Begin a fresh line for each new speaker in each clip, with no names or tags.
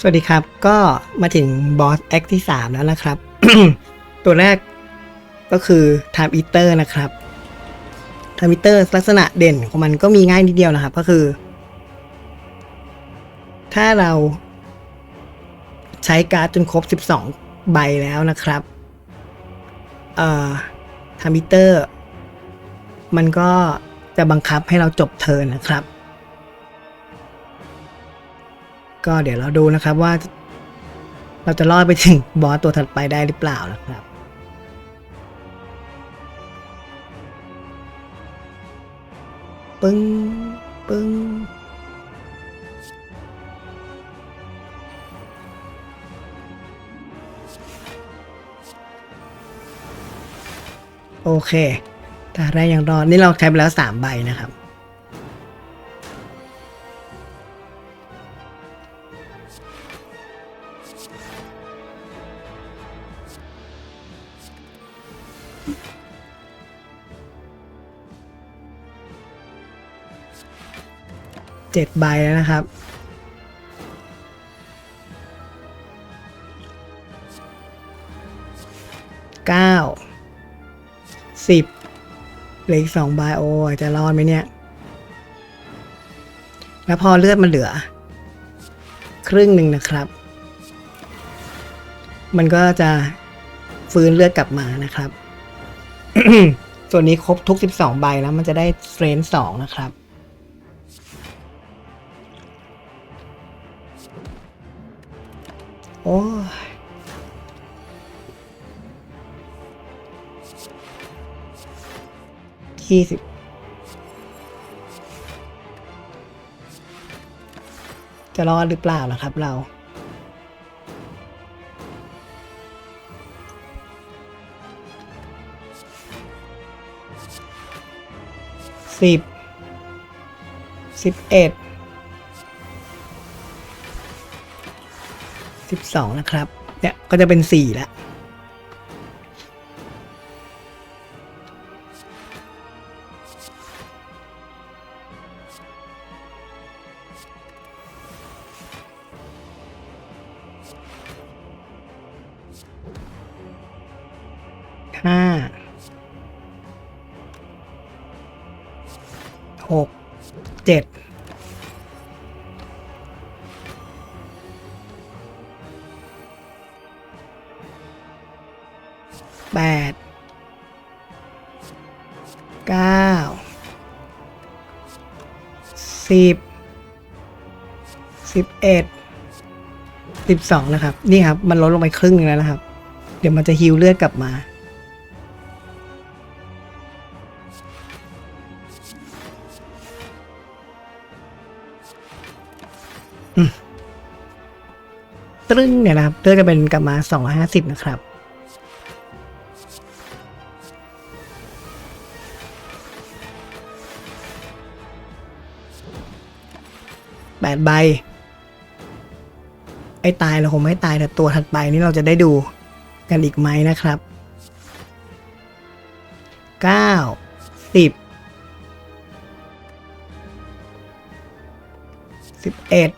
สวัสดีครับ ก็มาถึงบอสแอคที่ 3 แล้วนะครับ ตัวแรกก็คือ Time Eater นะครับ Time Eater ลักษณะเด่นของมันก็มีง่ายนิดเดียวนะครับ ก็คือ ถ้าเราใช้การ์ดจนครบ 12 ใบแล้วนะครับ เอ่อ Time Eater มันก็จะบังคับให้เราจบเทินนะครับ ก็เดี๋ยวเราดูนะครับว่า เราจะรอดไปถึงบอสตัวถัดไปได้หรือเปล่านะครับปึ้งปึ้งโอเค แต่ได้ยังรอดนี่เราใช้ไปแล้วสามใบนะครับ เจ็ดใบแล้วนะครับ เก้า สิบเหลืออีกสองใบโอ้จะรอดไหมเนี่ย แล้วพอเลือดมันเหลือ ครึ่งหนึ่งนะครับ มันก็จะฟื้นเลือดกลับมานะครับ ส่วนนี้ครบทุก 12 ใบแล้วมันจะได้เฟรนสองนะครับ โอ้ยยี่สิบจะรอดหรือเปล่านะครับเรา สิบสิบเอ็ดสิบสองนะครับ เนี่ย ก็จะเป็นสี่ละ หกเจ็ดแปดเก้าสิบสิบเอ็ดสิบสองนะครับ นี่ครับ มันลดลงไปครึ่งหนึงแล้วนะครับ เดี๋ยวมันจะฮิวเลือดกลับมา ตรึ้งเนี่ยนะครับเลือดจะเป็นกลับมาสองร้อยห้าสิบนะครับ แปดใบ ไอ้ตายเราคงไม่ตายแต่ตัวถัดไปนี่เราจะได้ดูกันอีกไหมนะครับเก้าสิบสิบเอ็ด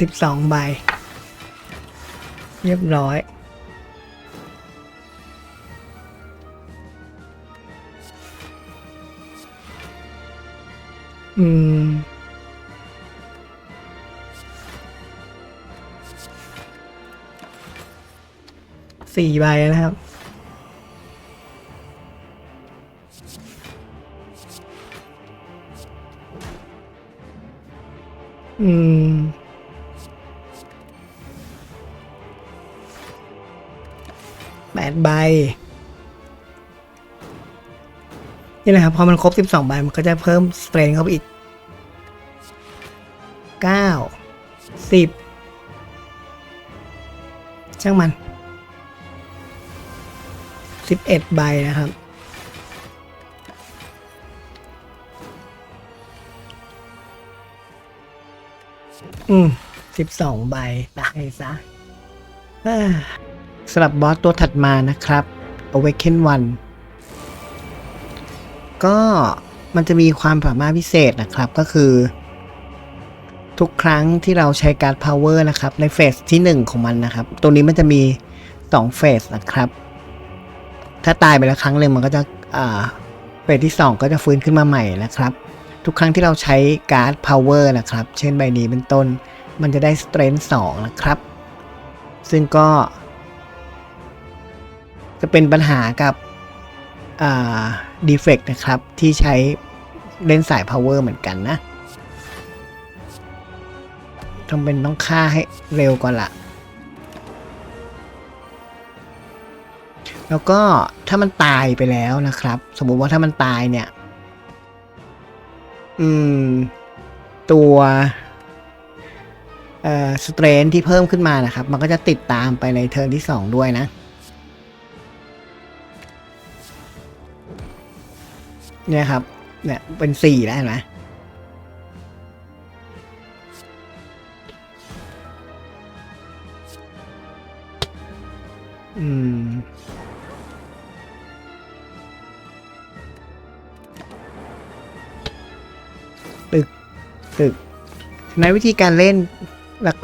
สิบสองใบ เรียบร้อยอืมสี่ใบนะครับ อืม แปดใบนี่แหละครับพอมันครบสิบสองใบมันก็จะเพิ่มสเตรนเข้าไปอีกเก้าสิบช่างมันสิบเอ็ดใบนะครับ อืมสิบสองใบตายซะ สำหรับบอสตัวถัดมานะครับ Awaken One ก็มันจะมีความสามารถพิเศษนะครับก็คือ ทุกครั้งที่เราใช้การ์ด power นะครับ ในเฟสที่ 1 ของมันนะครับ ตัวนี้มันจะมี 2 เฟสนะครับ ถ้าตายไปแล้วครั้งหนึ่งมันก็จะอ่าเฟสที่ 2 ก็จะฟื้นขึ้นมาใหม่นะครับ ทุกครั้งที่เราใช้การ์ด power นะครับ เช่นใบนี้เป็นต้น มันจะได้ strength 2 นะครับ ซึ่งก็ จะเป็นปัญหากับอ่า defect นะครับ ที่ใช้เล่นสาย power เหมือนกันนะจำเป็นต้องฆ่าให้เร็วก่อนละแล้วก็ถ้ามันตายไปแล้วนะครับ สมมุติว่าถ้ามันตายเนี่ย อืม ตัวเอ่อสเตรนที่เพิ่มขึ้นมานะครับ มันก็จะติดตามไปในเทิร์นที่ 2 ด้วยนะ เนี่ยครับ เนี่ยเป็นสี่แล้วเห็นไหมอืม ตึก ตึก ในวิธีการเล่น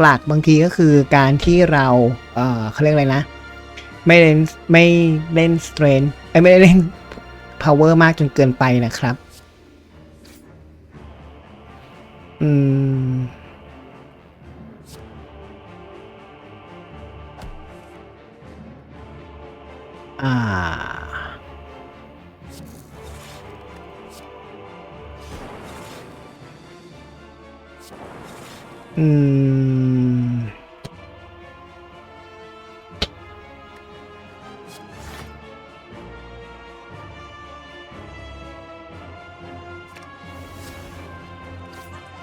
หลักๆ บางทีก็คือการที่เรา เอ่อเขาเรียกอะไรนะ ไม่เล่น ไม่เล่นสเตรนไอ้ยไม่ได้เล่น power มากจนเกินไปนะครับ อืม อ่า อืม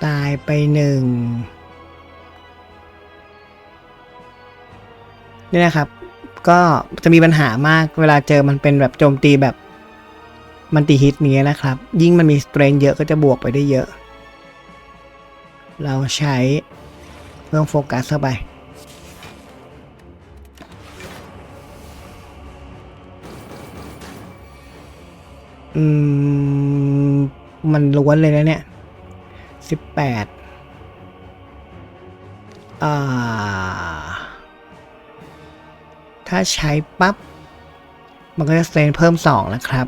ตายไปหนึ่งนี่นะครับ ก็จะมีปัญหามากเวลาเจอมันเป็นแบบโจมตีแบบมันตีฮิตนี้ยนะครับ ยิ่งมันมีสเตรนเยอะก็จะบวกไปได้เยอะ เราใช้เพิ่มโฟกัสเข้าไปอืมมันล้วนเลยนะเนี่ย สิบแปดถ้าใช้ปั๊บ มันก็จะเตนเพิ่มสองนะครับ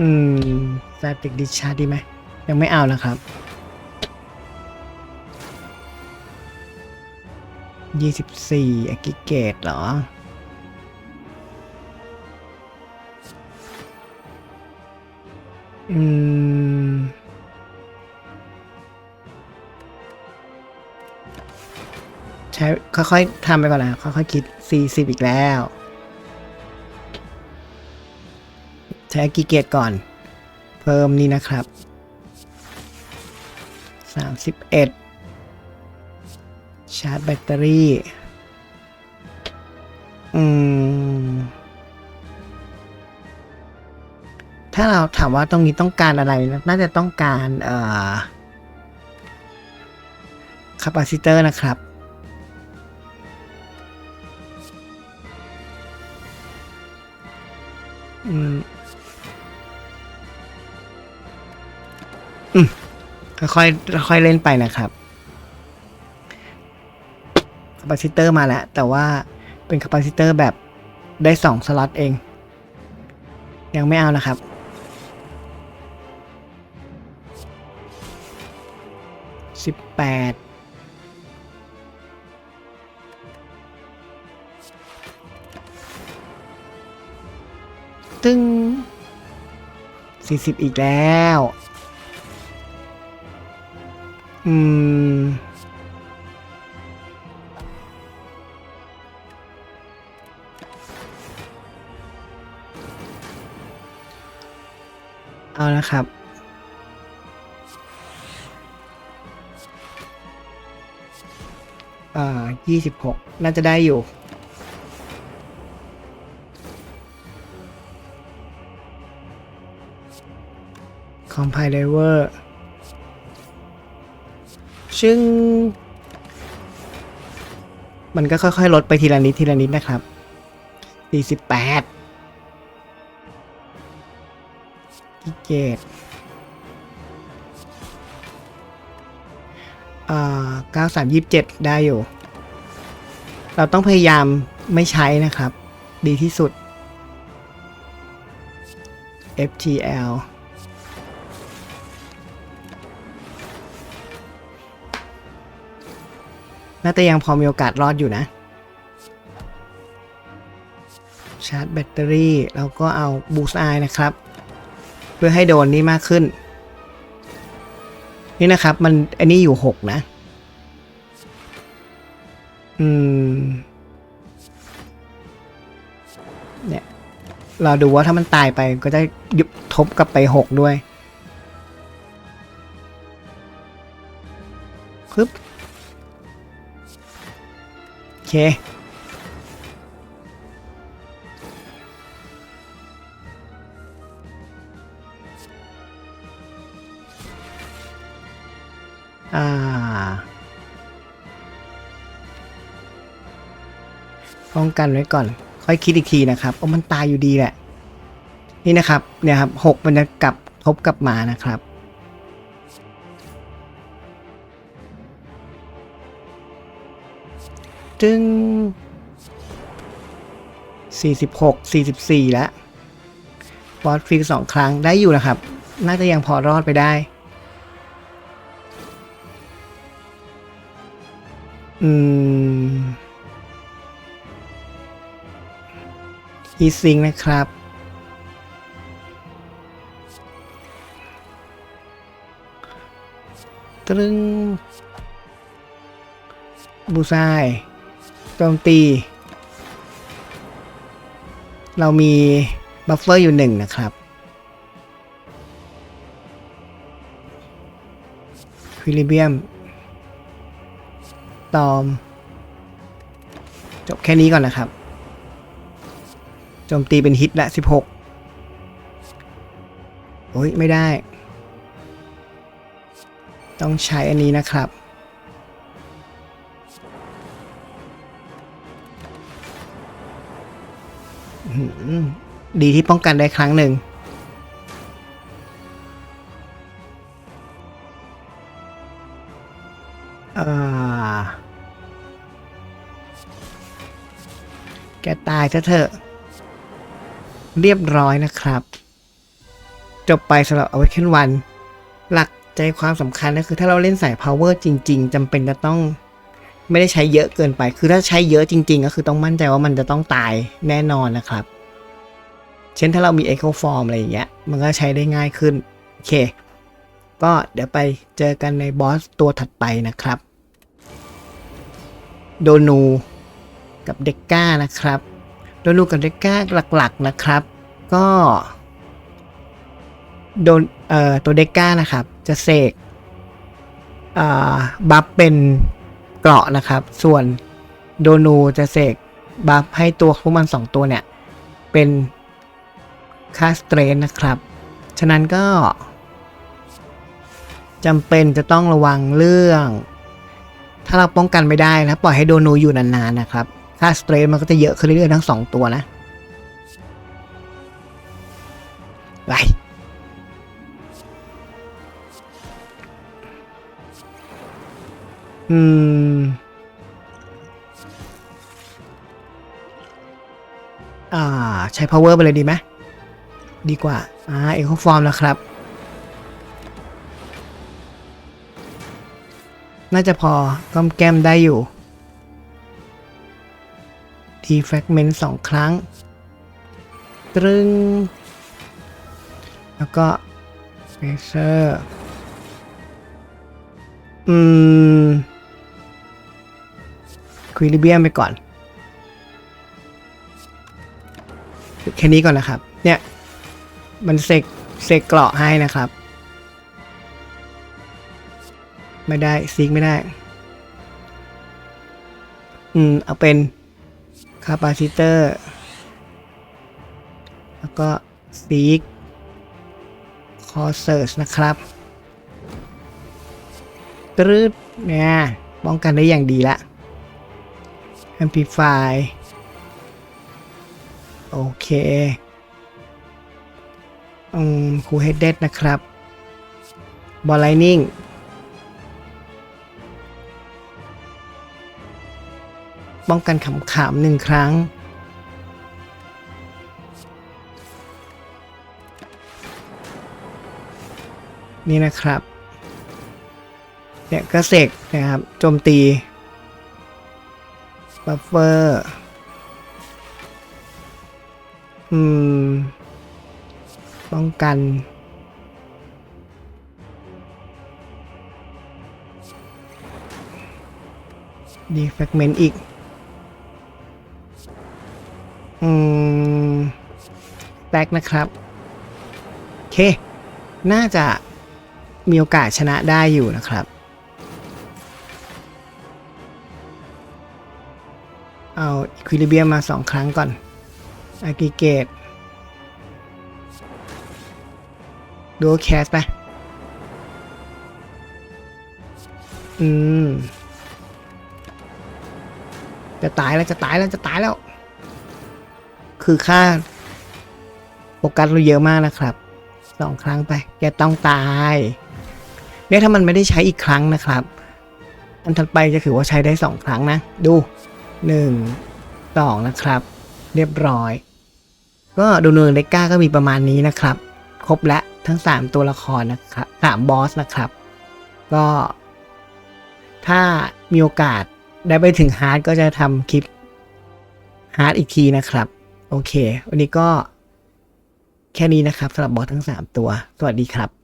อืมแซติกดิชาร์ดีไหม ยังไม่เอานะครับยี่สิบสี่อกิเกตเหรอ อืม ใช้ค่อยๆทำไปก่อนนะค่อยๆคิด 40 อีกแล้ว ใช้กีเกตก่อน เพิ่มนี่นะครับ 31 ชาร์จแบตเตอรี่ อืม ถ้าเราถามว่าตรงนี้ต้องการอะไร น่าจะต้องการเอ่อคาปาซิเตอร์นะครับ อืม อืม ค่อยๆค่อยๆเล่นไปนะครับคาปาซิเตอร์มาแล้ว แต่ว่าเป็นคาปาซิเตอร์แบบได้สองสล็อตเอง ยังไม่เอานะครับ สิบแปดตึ้งสี่สิบอีกแล้ว อืม เอาละครับ อ่ายี่สิบหกน่าจะได้อยู่ compiler ซึ่ง มันก็ค่อยๆ ลดไปทีละนิดทีละนิดนะครับ 48กิเกต เก้าสามยี่สิบเจ็ดได้อยู่ เราต้องพยายามไม่ใช้นะครับ ดีที่สุด FTL น่าจะยังพอมีโอกาสรอดอยู่นะ ชาร์จแบตเตอรี่ แล้วก็เอาบูสไอนะครับ เพื่อให้โดนนี่มากขึ้น นี่นะครับ มันอันนี้อยู่หกนะ อืม เนี่ยเราดูว่าถ้ามันตายไปก็จะยุบทบกลับไปหกด้วยปึ๊บโอเค อ่า ป้องกันไว้ก่อน ค่อยคิดอีกทีนะครับโอ้มันตายอยู่ดีแหละ นี่นะครับ เนี่ยครับหกมันจะกลับทบกลับมานะครับจึงสี่สิบหกสี่สิบสี่แล้วบอสฟิกสองครั้งได้อยู่นะครับ น่าจะยังพอรอดไปได้ อืมอีซิงนะครับ ตรึง บูซายโจมตี เรามีบัฟเฟอร์อยู่หนึ่งนะครับควิลิเบียม ตอม จบแค่นี้ก่อนนะครับ โจมตีเป็นฮิตละสิบหกโอ้ย ไม่ได้ ต้องใช้อันนี้นะครับ ดีที่ป้องกันได้ครั้งหนึ่ง แกตายซะเถอะ เรียบร้อยนะครับ จบไปสำหรับ Awaken 1 หลักใจความสำคัญก็คือถ้าเราเล่นสาย power จริง ๆจำเป็นจะต้องไม่ได้ใช้เยอะเกินไป คือถ้าใช้เยอะจริง ๆ ก็คือต้องมั่นใจว่ามันจะต้องตายแน่นอนนะครับ เช่นถ้าเรามี Echo Form อะไรอย่างเงี้ย มันก็ใช้ได้ง่ายขึ้น โอเค ก็เดี๋ยวไปเจอกันในบอสตัวถัดไปนะครับ โดนู กับเด็กก้านะครับ โดนูกับเด็กก้าหลักๆนะครับ ก็โดนเอ่อตัวเด็กก้านะครับ จะเสกอ่าบัฟเป็นเกราะนะครับ ส่วนโดนูจะเสกบัฟให้ตัวพวกมันสองตัวเนี่ย เป็นค่าสเตรนนะครับ ฉะนั้นก็จำเป็นจะต้องระวังเรื่อง ถ้าเราป้องกันไม่ได้นะปล่อยให้โดนูอยู่นานๆนะครับ ค่าสเตรนมันก็จะเยอะขึ้นเรื่อยๆทั้งสองตัวนะไปอืมอ่า ใช้ power ไปเลยดีไหมดีกว่า อ่า เอกฟอร์มแล้วครับ น่าจะพอก้อมแก้มได้อยู่ ทีแฟกเมนต์สองครั้ง ตรึง แล้วก็เฟเซอร์อืมควิลิเบียมไปก่อน แค่นี้ก่อนนะครับ เนี่ย มันเซกเซกเกราะให้นะครับ ไม่ได้ซีกไม่ได้ อืม เอาเป็น คาปาซิเตอร์ แล้วก็ซีกคอเซิร์ชนะครับตรึดเนี่ยป้องกันได้อย่างดีละ Amplify โอเคอืมคูเฮดเดดนะครับ บอลไลนิ่ง ป้องกันขำขามหนึ่งครั้ง นี่นะครับ เนี่ยก็เสกนะครับ โจมตีบัฟเฟอร์ อืม ป้องกันดีแฟกเมนต์อีก อืมแตกนะครับ โอเค น่าจะมีโอกาสชนะได้อยู่นะครับ เอาอีควิลิเบียมมาสองครั้งก่อนอากิเกตดูแคสไป อืม จะตายแล้วจะตายแล้วจะตายแล้ว คือค่าโฟกัสเราเยอะมากนะครับสองครั้งไปแกต้องตายเนี่ยถ้ามันไม่ได้ใช้อีกครั้งนะครับ อันถัดไปจะถือว่าใช้ได้สองครั้งนะ ดูหนึ่งสองนะครับ เรียบร้อย ก็ดูเนืองเดกก้าก็มีประมาณนี้นะครับ ครบและทั้ง 3 ตัวละครนะครับสามบอสนะครับ ก็ ถ้ามีโอกาสได้ไปถึงฮาร์ดก็จะทำคลิปฮาร์ดอีกทีนะครับ โอเค วันนี้ก็แค่นี้นะครับสำหรับบอสทั้ง 3 ตัว สวัสดีครับ